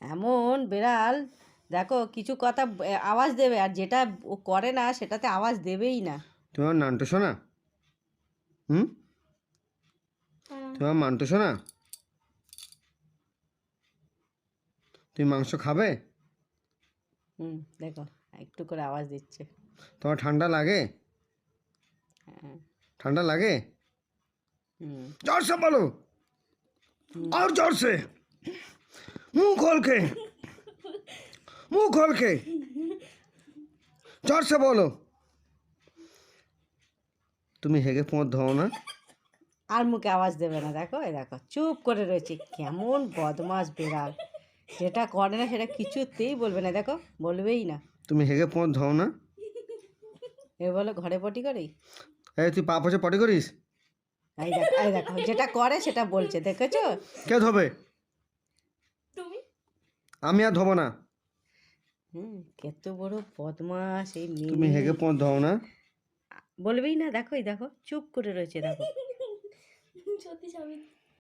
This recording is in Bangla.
এমন বেড়াল। দেখো কিছু কথা আওয়াজ দেবে আর যেটা ও করে না সেটাতে আওয়াজ দেবেই না। তোমার নামটা শোনা? হুম? তোমার মানটো শোনা? তুমি মাংস খাবে? হুম দেখো একটু করে আওয়াজ দিচ্ছে। তোমার ঠান্ডা লাগে? হ্যাঁ। ঠান্ডা লাগে? হুম। জোর সে বলো আর জোর সে মুখ খোলকে মুখ খোলকে চর্চা বলো। তুমি হেগে পোঁত ধো না। আর মুখে আওয়াজ দেবে না দেখো এ দেখো চুপ করে রয়েছে। কেমন বদমাস বেড়াল। যেটা করে না সেটা কিছুতেই বলবে না দেখো বলবেই না। তুমি হেগে পোঁত ধো না। এ বলো ঘরে পটি করে? এই তুই পা পচে পটি করিস? এই দেখো এই দেখো যেটা করে সেটা বলছে দেখেছ? কে ধোবে আমি আর ধোবো না। হুম কত বড় বদমাস এই মেয়ে। তুমি হেগে পোঁত ধোও না। বলবেই না দেখো এই দেখো চুপ করে রয়েছে দেখো। সত্যি স্বামী।